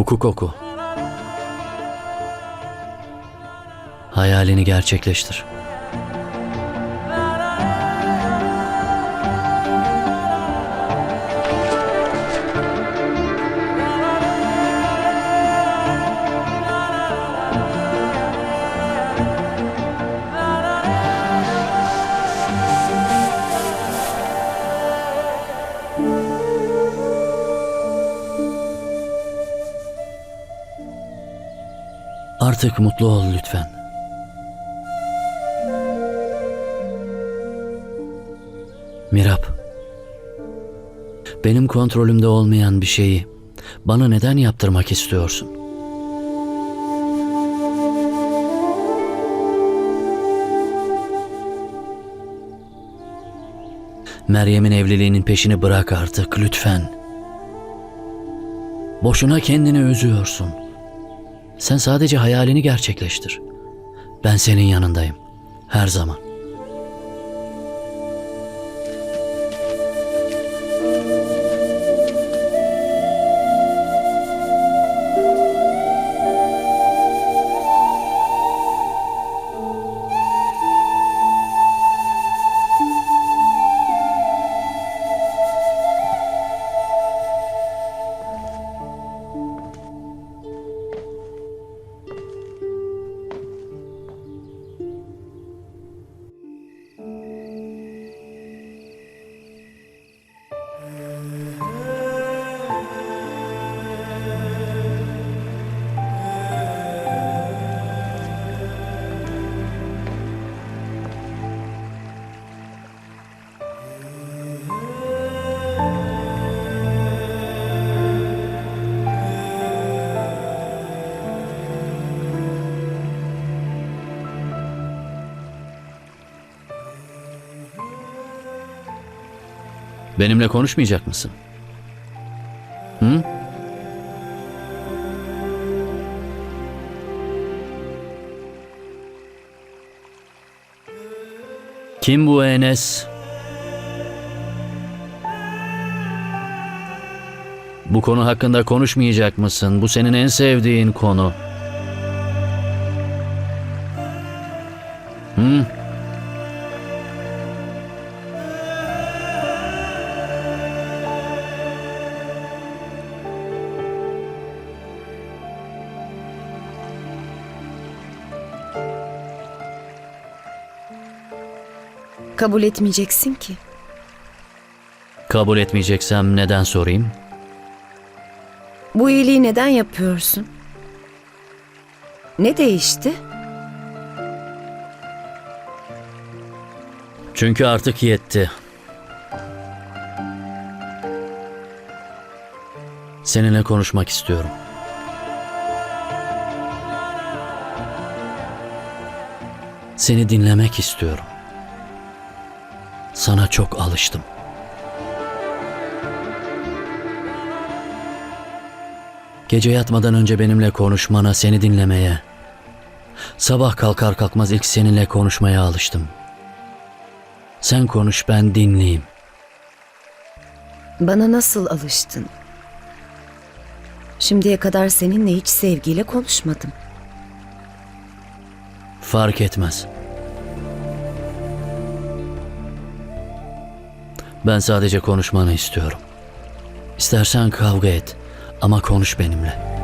Hukuk oku. Hayalini gerçekleştir. Artık mutlu ol lütfen. Mirap. Benim kontrolümde olmayan bir şeyi bana neden yaptırmak istiyorsun? Meryem'in evliliğinin peşini bırak artık lütfen. Boşuna kendini üzüyorsun. Sen sadece hayalini gerçekleştir. Ben senin yanındayım. Her zaman. Benimle konuşmayacak mısın? Hı? Kim bu Enes? Bu konu hakkında konuşmayacak mısın? Bu senin en sevdiğin konu. Hı? Kabul etmeyeceksin ki. Kabul etmeyeceksem neden sorayım? Bu iyiliği neden yapıyorsun? Ne değişti? Çünkü artık yetti. Seninle konuşmak istiyorum. Seni dinlemek istiyorum. Sana çok alıştım. Gece yatmadan önce benimle konuşmana, seni dinlemeye, sabah kalkar kalkmaz ilk seninle konuşmaya alıştım. Sen konuş ben dinleyeyim. Bana nasıl alıştın? Şimdiye kadar seninle hiç sevgiyle konuşmadım. Fark etmez. Ben sadece konuşmanı istiyorum. İstersen kavga et ama konuş benimle.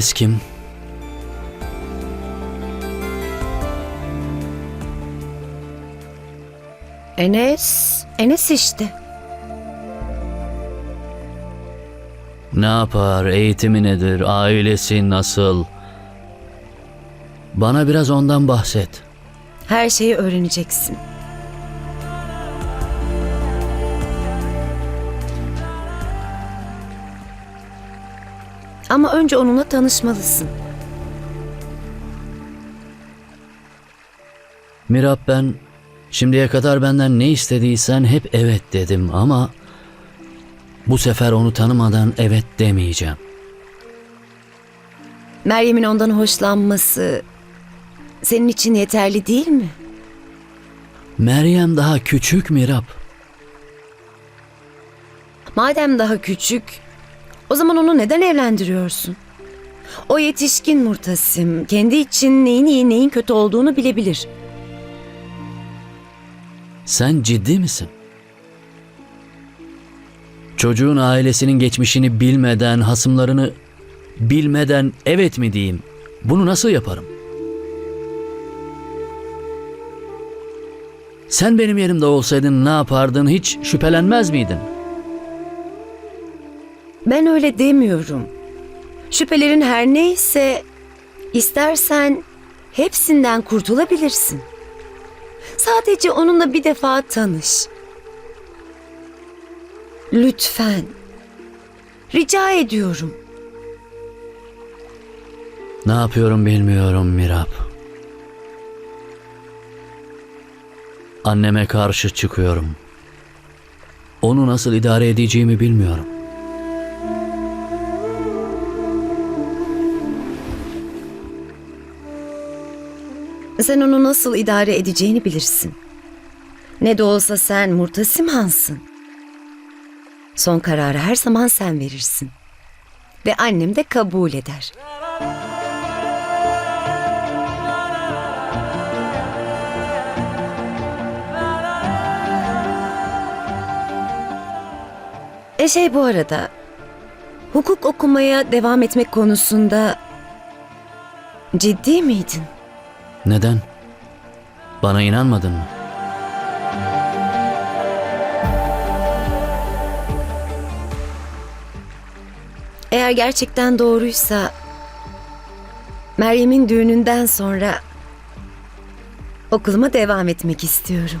Enes kim? Enes, Enes işte. Ne yapar? Eğitimi nedir? Ailesi nasıl? Bana biraz ondan bahset. Her şeyi öğreneceksin. Ama önce onunla tanışmalısın. Mirab ben şimdiye kadar benden ne istediysen hep evet dedim ama bu sefer onu tanımadan evet demeyeceğim. Meryem'in ondan hoşlanması senin için yeterli değil mi? Meryem daha küçük Mirab. Madem daha küçük, o zaman onu neden evlendiriyorsun? O yetişkin Murtasim, kendi için neyin iyi neyin kötü olduğunu bilebilir. Sen ciddi misin? Çocuğun ailesinin geçmişini bilmeden, hasımlarını bilmeden evet mi diyeyim? Bunu nasıl yaparım? Sen benim yerimde olsaydın ne yapardın hiç şüphelenmez miydin? Ben öyle demiyorum. Şüphelerin her neyse, istersen hepsinden kurtulabilirsin. Sadece onunla bir defa tanış. Lütfen. Rica ediyorum. Ne yapıyorum bilmiyorum Mirap. Anneme karşı çıkıyorum. Onu nasıl idare edeceğimi bilmiyorum. Sen onu nasıl idare edeceğini bilirsin. Ne de olsa sen Murtasim Hans'ın. Son kararı her zaman sen verirsin. Ve annem de kabul eder. E şey bu arada, hukuk okumaya devam etmek konusunda ciddi miydin? Neden? Bana inanmadın mı? Eğer gerçekten doğruysa Meryem'in düğününden sonra okuluma devam etmek istiyorum.